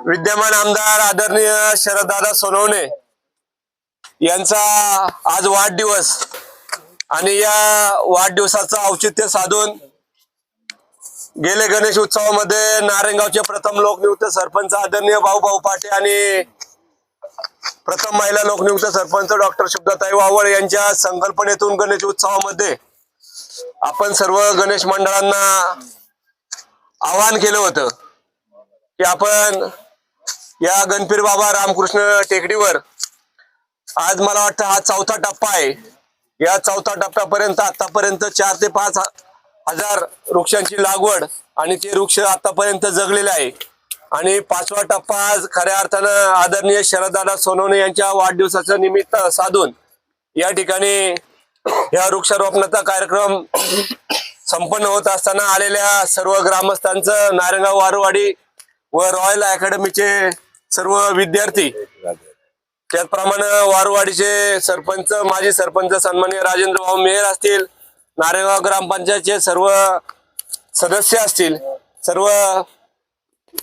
विद्यमान आमदार आदरणीय शरददादा सोनवणे यांचा आज वाढदिवस आणि या वाढदिवसाचं औचित्य साधून गेले गणेश उत्सवामध्ये नारायणगावचे प्रथम लोकनियुक्त सरपंच आदरणीय भाऊ भाऊ पाटे आणि प्रथम महिला लोकनियुक्त सरपंच डॉक्टर शुभदाताई वावळ यांच्या संकल्पनेतून गणेश उत्सवामध्ये आपण सर्व गणेश मंडळांना आवाहन केलं होतं की आपण या गणपीर बाबा रामकृष्ण टेकडीवर आज मला वाटतं हा चौथा टप्पा आहे. या चौथा टप्प्यापर्यंत आतापर्यंत चार ते पाच हजार वृक्षांची लागवड आणि ते वृक्ष आतापर्यंत जगलेले आहे. आणि पाचवा टप्पा आज खऱ्या अर्थानं आदरणीय शरददादा सोनवणे यांच्या वाढदिवसाचं निमित्त साधून या ठिकाणी या वृक्षारोपणाचा कार्यक्रम संपन्न होत असताना आलेल्या सर्व ग्रामस्थांचं नारायणगाव वारवाडी व रॉयल अकॅडमीचे सर्व विद्यार्थी त्याचप्रमाणे वारवाडीचे सरपंच माजी सरपंच सन्माननीय राजेंद्र भाऊ मेहर असतील नारेगाव ग्रामपंचायतचे सर्व सदस्य असतील सर्व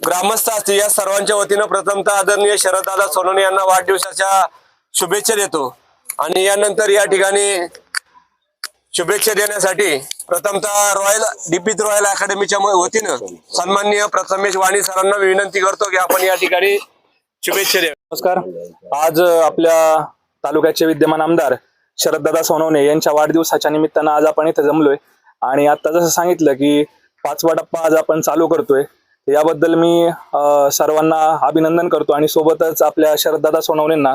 ग्रामस्थ असतील. या सर्वांच्या वतीनं प्रथमतः आदरणीय शरददादा सोनवणे यांना वाढदिवसाच्या शुभेच्छा देतो. आणि यानंतर या ठिकाणी शुभेच्छा देण्यासाठी प्रथमतः रॉयल डीपीत रॉयल अकॅडमीच्या वतीनं सन्माननीय प्रथमेश वाणी सरांना विनंती करतो की आपण या ठिकाणी शुभेच्छा द्या. नमस्कार. आज आपल्या तालुक्याचे विद्यमान आमदार शरददादा सोनवणे यांच्या वाढदिवसाच्या निमित्तानं आज आपण इथे जमलोय. आणि आता जसं सांगितलं की पाचवा टप्पा आज आपण चालू करतोय. याबद्दल मी सर्वांना अभिनंदन करतो आणि सोबतच आपल्या शरददादा सोनवणेंना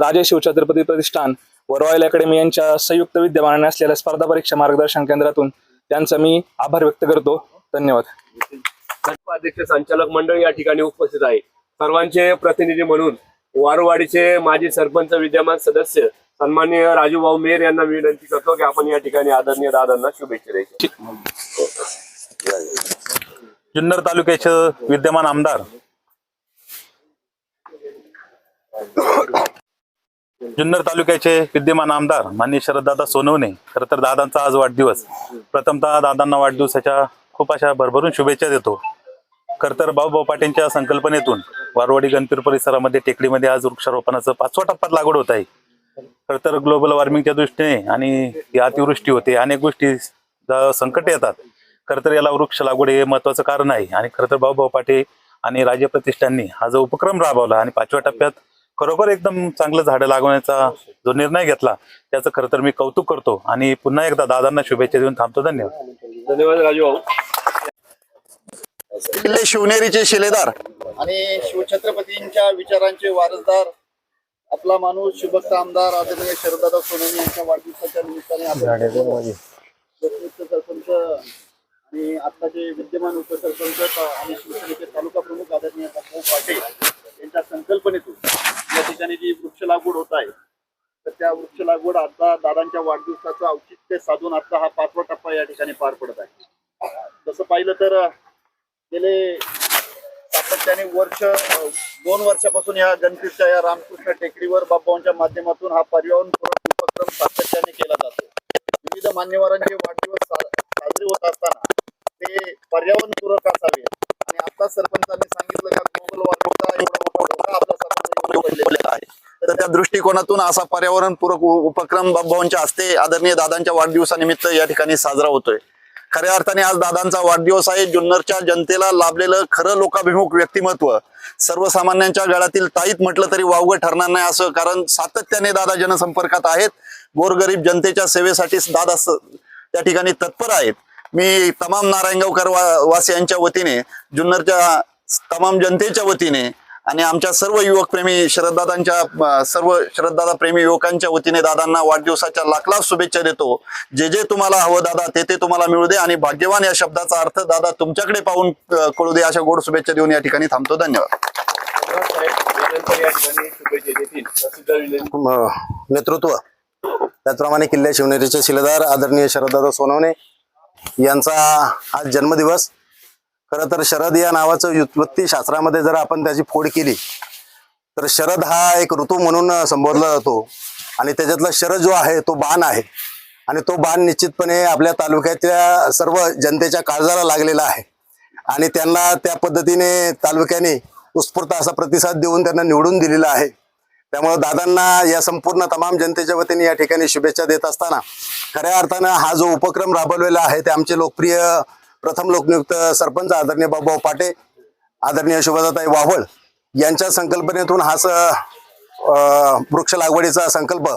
राजे शिवछत्रपती प्रतिष्ठान व रॉयल अकॅडमी यांच्या संयुक्त विद्यमानाने असलेल्या स्पर्धा परीक्षा मार्गदर्शन केंद्रातून त्यांचा मी आभार व्यक्त करतो. धन्यवाद. अध्यक्ष संचालक मंडळ या ठिकाणी उपस्थित आहे. सर्वांचे प्रतिनिधी म्हणून वारवाडीचे माजी सरपंच विद्यमान सदस्य सन्माननीय राजू भाऊ मेर यांना विनंती करतो की आपण या ठिकाणी आदरणीय दादांना शुभेच्छा द्यायची जुन्नर तालुक्याचे विद्यमान आमदार. जुन्नर तालुक्याचे विद्यमान आमदार मान्य शरददादा सोनवणे. खरं तर दादांचा आज वाढदिवस. प्रथमतः दादांना वाढदिवसाच्या खूप अशा भरभरून शुभेच्छा देतो. खरं तर भाऊभाऊ पाटीलच्या संकल्पनेतून वारवाडी गणपीर परिसरामध्ये टेकडीमध्ये आज वृक्षारोपणाचं पाचवा टप्प्यात लागवड होत आहे. खरं तर ग्लोबल वॉर्मिंगच्या दृष्टीने आणि ही अतिवृष्टी होते अनेक गोष्टी संकट येतात. खरं तर याला वृक्ष लागवड हे महत्वाचं कारण आहे. आणि खरं तर भाऊभाऊ पाटे आणि राज्य प्रतिष्ठाननी हा जो उपक्रम राबवला आणि पाचव्या टप्प्यात खरोखर एकदम चांगलं झाडं लागवण्याचा जो निर्णय घेतला त्याचं खरं तर मी कौतुक करतो. आणि पुन्हा एकदा दादांना शुभेच्छा देऊन थांबतो. धन्यवाद. धन्यवाद राजू भाऊ किल्ले शिवनेरीचे शिलेदार. आणि शिवछत्रपतींच्या विचारांचे वारसदार आपला माणूस शुभक्त आमदार आदरणीय शरदादा सोनवणे यांच्या वाढदिवसाच्या निमित्ताने सरपंच आणि आत्ताचे विद्यमान उपसरपंच आणि शिवसेनेचे तालुका प्रमुख आदरणीय भाऊ पाटील यांच्या संकल्पनेतून या ठिकाणी जी वृक्ष लागवड होत आहे तर त्या वृक्ष लागवड आता दादांच्या वाढदिवसाचं औचित्य साधून आता हा पाचवा टप्पा या ठिकाणी पार पडत आहे. तसं पाहिलं तर गेले सातत्याने वर्ष दोन वर्षापासून या गणपतीच्या या रामकृष्ण टेकडीवर बाबांच्या माध्यमातून हा पर्यावरण उपक्रम सातत्याने केला जातो. विविध मान्यवरांचे वाढदिवस साजरे होत असताना हे पर्यावरणपूरक असावे. आणि आता सरपंचांनी सांगितलं का ग्लोबल वॉर्मिंगचा एवढा आहे. तर त्या दृष्टिकोनातून असा पर्यावरणपूरक उपक्रम बाबांच्या हस्ते आदरणीय दादांच्या वाढदिवसानिमित्त या ठिकाणी साजरा होतोय. खऱ्या अर्थाने आज दादांचा वाढदिवस आहे. जुन्नरच्या जनतेला लाभलेलं खरं लोकाभिमुख व्यक्तिमत्व सर्वसामान्यांच्या गळातील ताईत म्हटलं तरी वावगं ठरणार नाही असं कारण सातत्याने दादा जनसंपर्कात आहेत. गोरगरीब जनतेच्या सेवेसाठी दादा त्या ठिकाणी तत्पर आहेत. मी तमाम नारायणगावकर वा- वासियांच्या वतीने जुन्नरच्या तमाम जनतेच्या वतीने आणि आमच्या सर्व युवकप्रेमी शरददादांच्या सर्व शरददादा प्रेमी युवकांच्या वतीने दादांना वाढदिवसाच्या लाख लाख शुभेच्छा देतो. जे जे तुम्हाला हवं दादा ते ते तुम्हाला मिळू दे आणि भाग्यवान या शब्दाचा अर्थ दादा तुमच्याकडे पाहून कळू दे अशा गोड शुभेच्छा देऊन या ठिकाणी थांबतो. धन्यवाद. नेतृत्व. त्याचप्रमाणे किल्ले शिवनेरीचे शिलेदार आदरणीय शरददादा सोनवणे यांचा आज जन्मदिवस. खरं तर शरद या नावाचं व्युत्पत्ती शास्त्रामध्ये जर आपण त्याची फोड केली तर शरद हा एक ऋतू म्हणून संबोधला जातो. आणि त्याच्यातला शरद जो आहे तो बाण आहे. आणि तो बाण निश्चितपणे आपल्या तालुक्यातल्या सर्व जनतेच्या काळजाला लागलेला आहे. आणि त्यांना त्या पद्धतीने तालुक्याने उत्स्फूर्त असा प्रतिसाद देऊन त्यांना निवडून दिलेला आहे. त्यामुळे दादांना या संपूर्ण तमाम जनतेच्या वतीने या ठिकाणी शुभेच्छा देत असताना खऱ्या अर्थानं हा जो उपक्रम राबवलेला आहे ते आमचे लोकप्रिय प्रथम लोकनियुक्त सरपंच आदरणीय बाबा पाटे आदरणीय शुभदाताई वावळ यांच्या संकल्पनेतून हा स वृक्ष लागवडीचा संकल्प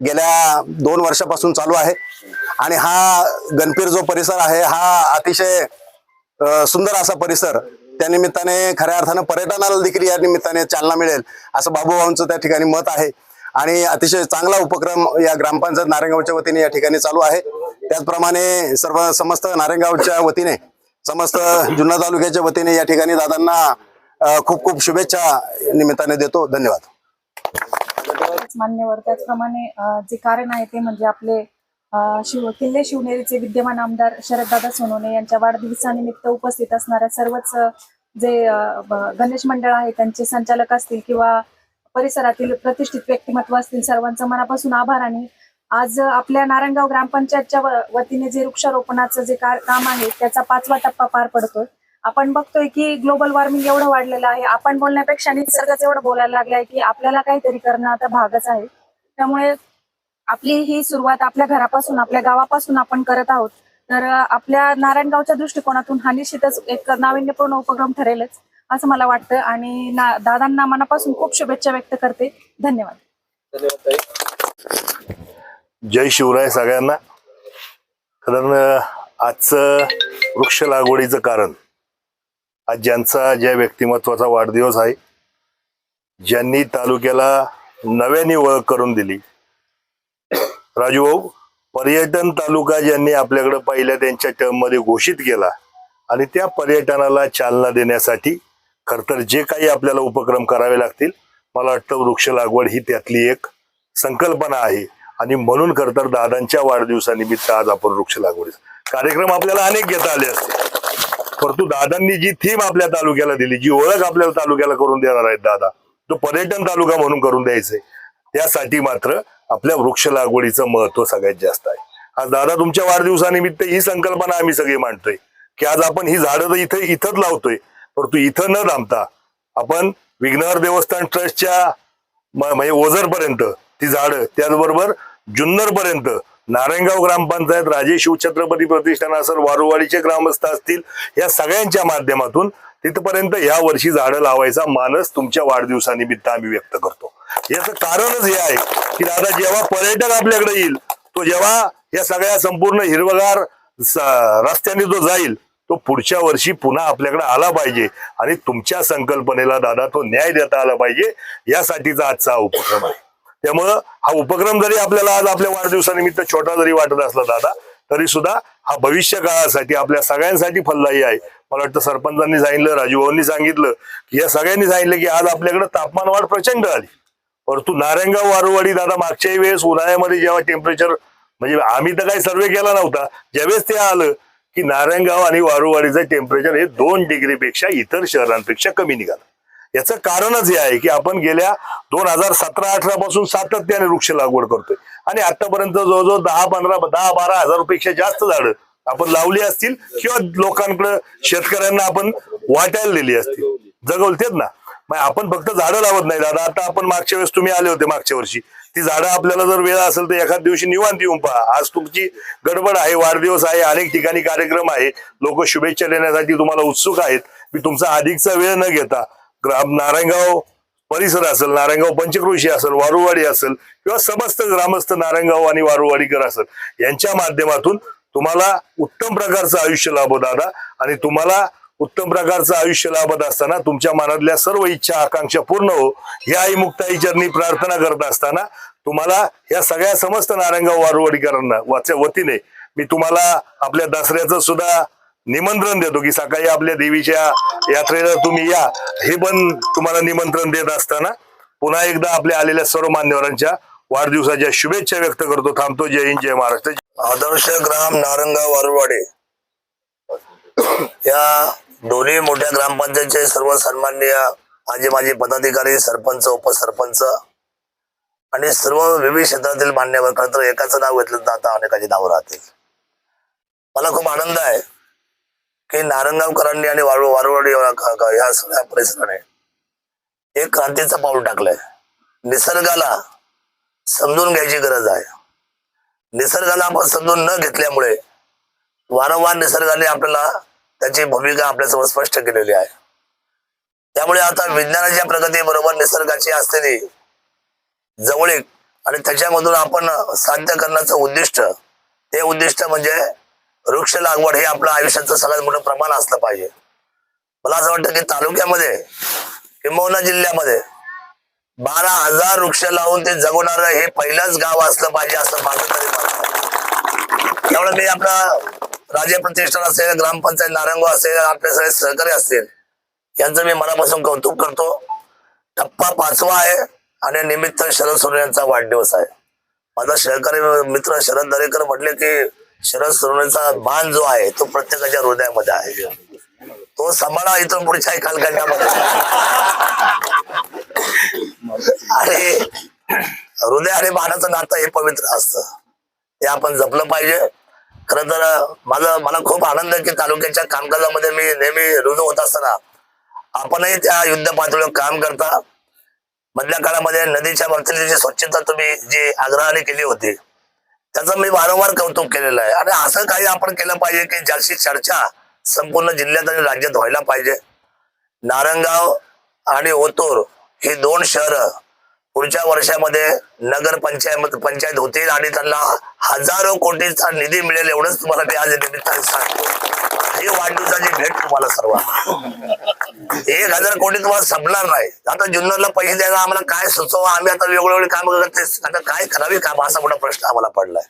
गेल्या दोन वर्षापासून चालू आहे. आणि हा गणपीर जो परिसर आहे हा अतिशय सुंदर असा परिसर त्या निमित्ताने खऱ्या अर्थानं पर्यटनाला देखील या निमित्ताने चालना मिळेल असं बाबूभाऊंचं त्या ठिकाणी मत आहे. आणि अतिशय चांगला उपक्रम या ग्रामपंचायत नारायणगावच्या वतीने या ठिकाणी चालू आहे. त्याचप्रमाणे सर्व समस्त नारायणगावच्या वतीने समस्त जुन्नर तालुक्याच्या वतीने या ठिकाणी दादांना खूप खूप शुभेच्छा निमित्ताने देतो. धन्यवाद. मान्यवर. त्याचप्रमाणे जे कारण आहे ते म्हणजे आपले शिव किल्ले शिवनेरीचे विद्यमान आमदार शरददादा सोनवणे यांच्या वाढदिवसानिमित्त उपस्थित असणाऱ्या सर्वच जे गणेश मंडळ आहे त्यांचे संचालक असतील किंवा परिसरातील प्रतिष्ठित व्यक्तिमत्व असतील सर्वांचं मनापासून आभार. आणि आज आपल्या नारायणगाव ग्रामपंचायतच्या वतीने जे वृक्षारोपणाचं जे काम आहे त्याचा पाचवा टप्पा पार पडतोय. आपण बघतोय की ग्लोबल वॉर्मिंग एवढं वाढलेलं आहे. आपण बोलण्यापेक्षा निसर्गच एवढं बोलायला लागलंय की आपल्याला काहीतरी करणं आता भागच आहे. त्यामुळे आपली ही सुरुवात आपल्या घरापासून आपल्या गावापासून आपण करत आहोत. तर आपल्या नारायणगावच्या दृष्टिकोनातून हा निश्चितच एक नाविन्यपूर्ण उपक्रम ठरेलच असं मला वाटतं. आणि ना दादांना मनापासून खूप शुभेच्छा व्यक्त करते. धन्यवाद. जय शिवराय सगळ्यांना. कारण आजचं वृक्ष लागवडीचं कारण आज ज्यांचा ज्या व्यक्तिमत्वाचा वाढदिवस आहे ज्यांनी तालुक्याला नव्याने ओळख करून दिली राजू भाऊ पर्यटन तालुका ज्यांनी आपल्याकडे पहिल्या त्यांच्या टर्ममध्ये घोषित केला. आणि त्या पर्यटनाला चालना देण्यासाठी खर तर जे काही आपल्याला उपक्रम करावे लागतील मला वाटतं वृक्ष लागवड ही त्यातली एक संकल्पना आहे. आणि म्हणून खर तर दादांच्या वाढदिवसानिमित्त आज आपण वृक्ष लागवडी कार्यक्रम आपल्याला अनेक घेता आले असते परंतु दादांनी जी थीम आपल्या तालुक्याला दिली जी ओळख आपल्याला तालुक्याला करून देणार आहेत दादा तो पर्यटन तालुका म्हणून करून द्यायचंय. त्यासाठी मात्र आपल्या वृक्ष लागवडीचं महत्त्व सगळ्यात जास्त आहे. आज दादा तुमच्या वाढदिवसानिमित्त ही संकल्पना आम्ही सगळी मांडतोय की आज आपण ही झाडं तर इथं इथंच लावतोय परंतु इथं न थांबता आपण विघ्नहर देवस्थान ट्रस्टच्या म्हणजे ओझर पर्यंत ती झाडं त्याचबरोबर जुन्नरपर्यंत नारायणगाव ग्रामपंचायत राजे शिवछत्रपती प्रतिष्ठान असेल वारुवाडीचे ग्रामस्थ असतील या सगळ्यांच्या माध्यमातून तिथपर्यंत या वर्षी झाडं लावायचा मानस तुमच्या वाढदिवसानिमित्त आम्ही व्यक्त करतो. याचं कारणच हे आहे की दादा जेव्हा पर्यटक आपल्याकडे येईल तो जेव्हा या सगळ्या संपूर्ण हिरवगार रस्त्याने जो जाईल तो पुढच्या वर्षी पुन्हा आपल्याकडे आला पाहिजे. आणि तुमच्या संकल्पनेला दादा तो न्याय देता आला पाहिजे. यासाठीचा आजचा हा उपक्रम आहे. त्यामुळं हा उपक्रम जरी आपल्याला आज आपल्या वाढदिवसानिमित्त छोटा जरी वाटत असला दादा तरी सुद्धा हा भविष्य काळासाठी आपल्या सगळ्यांसाठी फलदायी आहे. मला वाटतं सरपंचांनी सांगितलं राजूभाऊंनी सांगितलं की या सगळ्यांनी सांगितलं की आज आपल्याकडे तापमान वाढ प्रचंड आली. परंतु नारायणगाव वारुवाडी दादा मागच्याही वेळेस उन्हाळ्यामध्ये जेव्हा टेम्परेचर म्हणजे आम्ही तर काही सर्वे केला नव्हता ज्यावेळेस ते आलं की नारायणगाव आणि वारुवाडीचं टेम्परेचर हे दोन डिग्रीपेक्षा इतर शहरांपेक्षा कमी निघालं. याचं कारणच हे आहे की आपण गेल्या दोन हजार सतरा अठरा पासून सातत्याने वृक्ष लागवड करतोय. आणि आतापर्यंत जवळजवळ दहा पंधरा दहा बारा हजारपेक्षा जास्त झाडं आपण लावली असतील किंवा लोकांकडे शेतकऱ्यांना आपण वाटायला दिली असतील. जगवलतेच ना? मग आपण फक्त झाडं लावत नाही दादा. आता आपण मागच्या वेळेस तुम्ही आले होते मागच्या वर्षी. ती झाडं आपल्याला जर वेळ असेल तर एखाद दिवशी निवांत येऊन पहा. आज तुमची गडबड आहे वाढदिवस आहे अनेक ठिकाणी कार्यक्रम आहे. लोक शुभेच्छा देण्यासाठी तुम्हाला उत्सुक आहेत. मी तुमचा अधिकचा वेळ न घेता ग्राम नारायणगाव परिसर असेल नारायणगाव पंचक्रोशी असेल वारुवाडी असेल किंवा समस्त ग्रामस्थ नारायणगाव आणि वारुवाडीकर असेल यांच्या माध्यमातून तुम्हाला उत्तम प्रकारचं आयुष्य लाभो दादा. आणि तुम्हाला उत्तम प्रकारचं आयुष्य लाभत असताना तुमच्या मनातल्या सर्व इच्छा आकांक्षा पूर्ण हो या आई मुक्ताई चरणी प्रार्थना करत असताना तुम्हाला या सगळ्या समस्त नारायणगाव वारवडीकरांना वाच्या वतीने मी तुम्हाला आपल्या दसऱ्याचं सुद्धा निमंत्रण देतो की सकाळी आपल्या देवीच्या यात्रेला तुम्ही या हे पण तुम्हाला निमंत्रण देत असताना पुन्हा एकदा आपल्या आलेल्या सर्व मान्यवरांच्या वाढदिवसाच्या शुभेच्छा व्यक्त करतो थांबतो जय हिंद जय महाराष्ट्र. आदर्श ग्राम नारंगाव वारवाडे. या दोन्ही मोठ्या ग्रामपंचायतचे सर्व सन्माननीय माझे माझे पदाधिकारी सरपंच उपसरपंच आणि सर्व विविध क्षेत्रातील मान्यवर खरं तर एकाचं नाव घेतलं तर आता अनेकाची नावं राहतील. मला खूप आनंद आहे की नारंगावकरांनी आणि वारू वारवाडी या सगळ्या परिसराने एक क्रांतीचं पाऊल टाकलंय. निसर्गाला समजून घ्यायची गरज आहे. निसर्गाला आपण समजून न घेतल्यामुळे वारंवार निसर्गाने आपल्याला त्याची भूमिका आपल्यासमोर स्पष्ट केलेली आहे. त्यामुळे आता विज्ञानाच्या प्रगतीबरोबर निसर्गाची असलेली जवळीक आणि त्याच्यामधून आपण साध्य करण्याचं उद्दिष्ट ते उद्दिष्ट म्हणजे वृक्ष लागवड हे आपलं आयुष्याचं सगळ्यात मोठं प्रमाण असलं पाहिजे. मला असं वाटतं की तालुक्यामध्ये किंबहुना जिल्ह्यामध्ये बारा हजार वृक्ष लावून ते जगवणारं हे पहिलंच गाव असलं पाहिजे असं माझं तरी त्यामुळे मी आपला राजे प्रतिष्ठान असेल ग्रामपंचायत नारंग असेल आपले सगळे सहकारी असतील यांचं मी मनापासून कौतुक करतो. टप्पा पाचवा आहे आणि निमित्त शरद सोने यांचा वाढदिवस आहे. माझा सहकारी मित्र शरद दरेकर म्हटले की शरद सोनेचा मान जो आहे तो प्रत्येकाच्या हृदयामध्ये आहे. तो सांभाळा इथून पुढच्या कालखंडामध्ये आणि हृदय आणि मानाचं नातं हे पवित्र असतं. ते आपण जपलं पाहिजे. खरं तर माझं मला खूप आनंद आहे की तालुक्याच्या कामकाजामध्ये मी नेहमी रुजू होत असताना आपणही त्या युद्ध पातळीवर काम करता. मधल्या काळामध्ये नदीच्या बाबतीतली स्वच्छता तुम्ही जी आग्रहाने केली होती त्याचं मी वारंवार कौतुक केलेलं आहे. आणि असं काही आपण केलं पाहिजे की ज्याची चर्चा संपूर्ण जिल्ह्यात आणि राज्यात व्हायला पाहिजे. नारंगाव आणि ओतूर ही दोन शहरं पुढच्या वर्षामध्ये नगर पंचायत पंचायत होतील आणि त्यांना हजारो कोटीचा निधी मिळेल एवढंच तुम्हाला मी आज निमित्ताने सांगतो. ही वाढदिवसाची भेट तुम्हाला सर्व एक हजार कोटी तुम्हाला संपणार नाही. आता जुन्नरला पैसे द्यायला आम्हाला काय सुचवा? आम्ही आता वेगवेगळे काम करते आता काय करावी काम? असा मोठा प्रश्न आम्हाला पडलाय.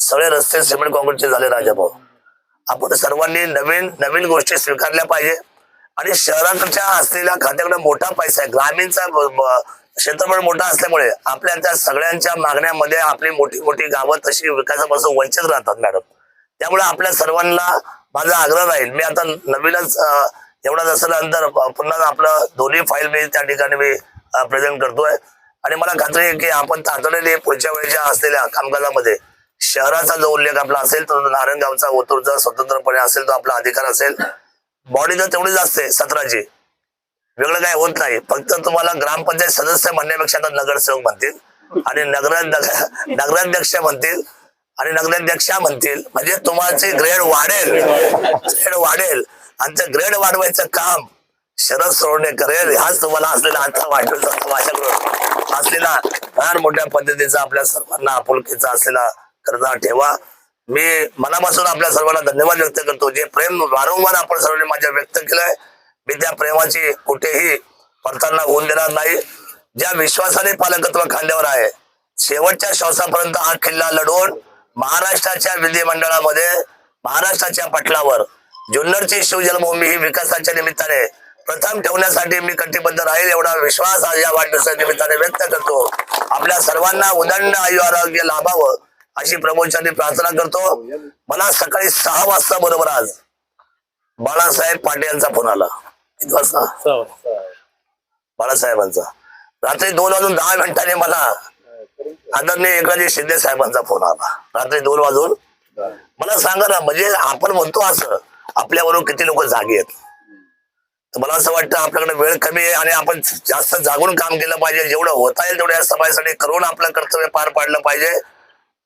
सगळे रस्ते सिमेंट कॉन्क्रीटचे झाले राजाभाऊ. आपण सर्वांनी नवीन नवीन गोष्टी स्वीकारल्या पाहिजे. आणि शहराकडच्या असलेल्या खात्याकडे मोठा पैसा आहे. ग्रामीणचा क्षेत्रफळ मोठं असल्यामुळे आपल्या त्या सगळ्यांच्या मागण्यामध्ये आपली मोठी मोठी गावं तशी विकासापासून वंचित राहतात मॅडम. त्यामुळे आपल्या सर्वांना माझा आग्रह राहील मी आता नवीनच एवढाच एवढा नंतर पुन्हा आपलं दोन्ही फाईल मी त्या ठिकाणी मी प्रेझेंट करतोय. आणि मला खात्री आहे की आपण तातडीने पुढच्या वेळेच्या असलेल्या कामकाजामध्ये शहराचा जो उल्लेख आपला असेल तो नारायणगावचा ओतूरचा स्वतंत्रपणे असेल तो आपला अधिकार असेल. बॉडी तर तेवढीच असते सतराची. वेगळं काय होत नाही. फक्त तुम्हाला ग्रामपंचायत सदस्य म्हणण्यापेक्षा आता नगरसेवक म्हणतील आणि नगराध्यक्ष नगराध्यक्ष म्हणतील आणि नगराध्यक्षा म्हणतील. म्हणजे तुम्हाला ग्रेड वाढेल. ग्रेड वाढेल. आणि ते ग्रेड वाढवायचं काम शरद सोडणे करेल. हाच तुम्हाला असलेला आता वाटेल माझ्याकडून. असलेला फार मोठ्या पद्धतीचा आपल्या सर्वांना आपुलकीचा असलेला करता ठेवा. मी मनापासून आपल्या सर्वांना धन्यवाद व्यक्त करतो. जे प्रेम वारंवार आपण सर्वांनी माझ्या व्यक्त केलंय मी त्या प्रेमाची कुठेही परतांना होऊन देणार नाही. ज्या विश्वासाने पालकत्व खांद्यावर आहे. शेवटच्या श्वासापर्यंत हा किल्ला लढवून महाराष्ट्राच्या विधिमंडळामध्ये महाराष्ट्राच्या पटलावर जुन्नरची शिवजन्मभूमी ही विकासाच्या निमित्ताने प्रथम ठेवण्यासाठी मी कटिबद्ध राहील एवढा विश्वास आज या वाढदिवसाच्या निमित्ताने व्यक्त करतो. आपल्या सर्वांना उदंड आयु आरोग्य लाभावं अशी प्रभूंच्या प्रार्थना करतो. मला सकाळी सहा वाजता बरोबर आज बाळासाहेब पाटील यांचा फोन आला. किती वाजता बाळासाहेबांचा. रात्री दोन वाजून दहा मिनिटांनी मला आदरणीय एकनाथजी शिंदे साहेबांचा फोन आला. रात्री दोन वाजून. मला सांगा ना म्हणजे आपण म्हणतो असं आपल्याबरोबर किती लोक जागे आहेत? तर मला असं वाटतं आपल्याकडे वेळ कमी आहे आणि आपण जास्त जागून काम केलं पाहिजे. जेवढं होता येईल तेवढं या समाजासाठी करून आपलं कर्तव्य पार पाडलं पाहिजे.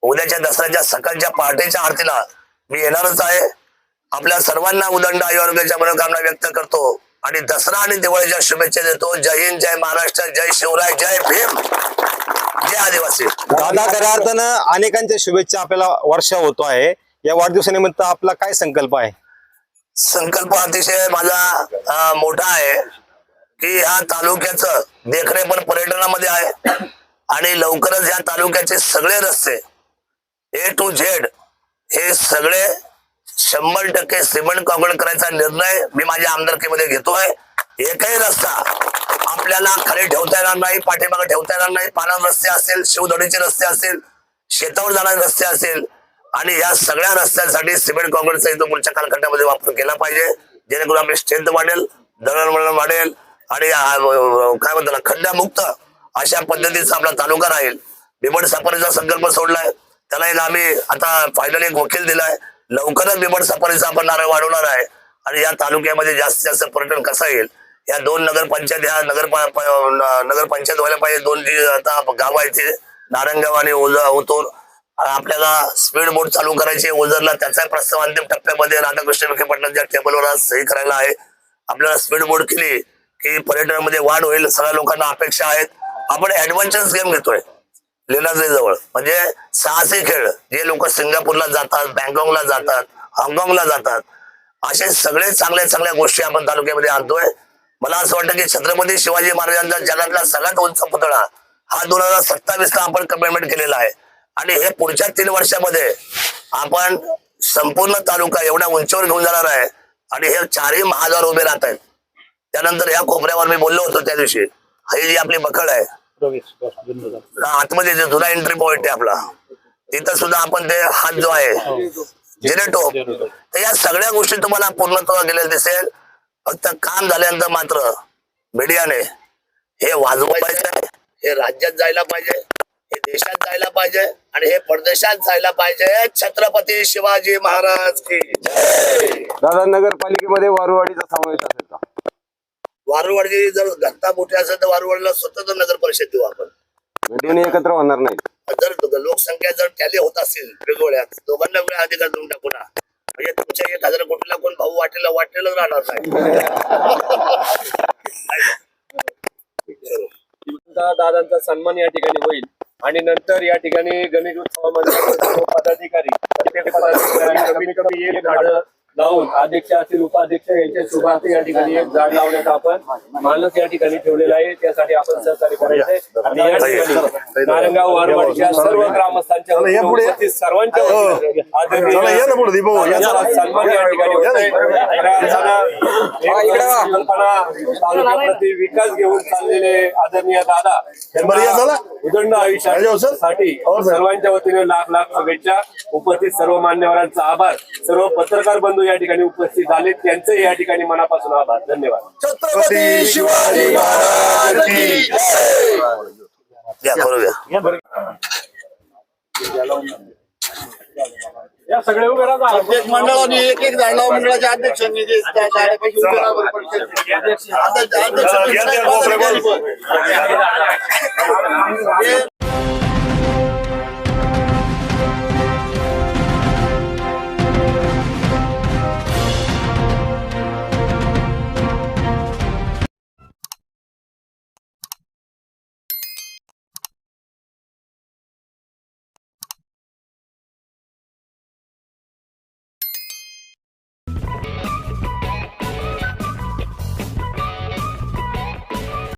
उद्याच्या दसऱ्याच्या सकाळच्या पहाटेच्या आरतीला मी येणारच आहे. आपल्या सर्वांना उदंड आरोग्याच्या मनोकामना व्यक्त करतो. आणि दसरा आणि दिवाळीच्या शुभेच्छा देतो जय हिंद जय महाराष्ट्र जय शिवराय जय भीम. जय आदिवासी. दादा खऱ्या अर्थानं अनेकांच्या शुभेच्छा आपल्याला वर्षा होतो आहे. या वाढदिवसानिमित्त आपला काय संकल्प आहे? संकल्प अतिशय माझा मोठा आहे की ह्या तालुक्याचं देखणे पण पर्यटनामध्ये आहे. आणि लवकरच या तालुक्याचे सगळे रस्ते ए टू झेड हे सगळे शंभर टक्के सिमेंट कॉन्क्रीट करायचा निर्णय मी माझ्या आमदारकीमध्ये घेतोय. एकही रस्ता आपल्याला खाली ठेवता येणार नाही पाठीमागे ठेवता येणार नाही. पाना रस्ते असेल शिवधडीचे रस्ते असेल शेतावर जाणारे रस्ते असेल आणि या सगळ्या रस्त्यांसाठी सिमेंट कॉन्क्रीटचा इथं पुढच्या कालखंडामध्ये वापर केला पाहिजे. जेणेकरून आपली स्ट्रेंथ वाढेल दळणवळण वाढेल आणि काय म्हणतात खंड्यामुक्त अशा पद्धतीचा आपला तालुका राहील. बिबट सफारीचा संकल्प सोडलाय. त्याला एक आम्ही आता फायनली एक वकील दिलाय. लवकरच बिबट सफारीचा आपण वाढवणार आहे. आणि या तालुक्यामध्ये जास्तीत जास्त पर्यटन कसा येईल? या दोन नगरपंचायत ह्या नगर नगरपंचायत व्हायला पाहिजे. दोन जी आता गाव आहे ते नारायणगाव आणि ओझ ओतूर. आपल्याला स्पीड बोट चालू करायचे ओझरला. त्याचा प्रस्ताव अंतिम टप्प्यामध्ये राधाकृष्ण विखे पाटलांच्या टेबलवर सही करायला आहे. आपल्याला स्पीड बोट केली की पर्यटनामध्ये वाढ होईल. सगळ्या लोकांना अपेक्षा आहेत. आपण ऍडव्हेंचर्स गेम घेतोय. लेनाचे जवळ. म्हणजे साहसी खेळ जे लोक सिंगापूरला जातात बँकॉकला जातात हाँगकाँगला जातात. असे सगळे चांगल्या चांगल्या गोष्टी आपण तालुक्यामध्ये आणतोय. मला असं वाटतं की छत्रपती शिवाजी महाराजांचा जगातला सगळ्यात उंच पुतळा हा दोन हजार सत्तावीस ला आपण कमिटमेंट केलेला आहे. आणि हे पुढच्या तीन वर्षामध्ये आपण संपूर्ण तालुका एवढ्या उंचीवर घेऊन जाणार आहे. आणि हे चारही महाद्वार उभे राहत आहेत. त्यानंतर या कोपऱ्यावर मी बोललो होतो त्या दिवशी. ही जी आपली बखड आहे आतमध्ये जे जुना एंट्री पॉइंट आहे आपला तिथं सुद्धा आपण ते हात जो आहे जिरेटोप तर या सगळ्या गोष्टी तुम्हाला पूर्णत्व गेलेलं दिसेल. फक्त काम झाल्यानंतर मात्र मीडियाने हे वाजवायचं आहे. हे राज्यात जायला पाहिजे हे देशात जायला पाहिजे आणि हे परदेशात जायला पाहिजे. छत्रपती शिवाजी महाराज की जय. दादा नगरपालिकेमध्ये वारुवाडीचा समावेश असेल का? वारुवाडी जर घटना मोठी असेल तर वारुवाडीला स्वतंत्र नगर परिषद देऊ आपण. दोन्ही एकत्र होणार नाही जर लोकसंख्या जर टॅली होत असेल वेगवेगळ्या दोघांना वेगळ्या अधिकार देऊन टाकू ना. म्हणजे तुमच्या एक हजार कोटीला कोण भाऊ वाटेला वाटेलच राहणार नाही. दादांचा सन्मान या ठिकाणी होईल. आणि नंतर या ठिकाणी गणेश उत्सवामध्ये सर्व पदाधिकारी प्रत्येक पदाधिकारी कमी कमी एक झाड लावून अध्यक्ष असतील उपाध्यक्ष यांच्या शुभार्थ या ठिकाणी एक झाड लावण्याचा आपण मानस या ठिकाणी ठेवलेला आहे. त्यासाठी आपण सहकार्य करायचंय. आणि या ठिकाणी नारंगाव वारवाडीच्या सर्व ग्रामस्थांच्या चला, या पुढे. उपस्थित सर्वांच्या चला. सन्मान या ठिकाणी होत आहे. खऱ्या अर्थानं एक संकल्पना तालुक्याप्रती विकास घेऊन चाललेले आदरणीय दादा. बरं, या चला. उदंड आयुष्यासाठी सर्वांच्या वतीने लाख लाख शुभेच्छा. उपस्थित सर्व मान्यवरांचा आभार. सर्व पत्रकार बंधू या ठिकाणी उपस्थित झाले त्यांचे या ठिकाणी मनापासून आभार धन्यवाद छत्रपती शिवाजी महाराज की जय. या करूया या सगळे उभे राहा अध्यक्ष मंडळाने एक एक झाड लावून मंडळाच्या अध्यक्षांनी जे त्या झाडापैकी उभे राहावं पडते. अध्यक्ष- अध्यक्ष- या त्या कोपऱ्यावर. हे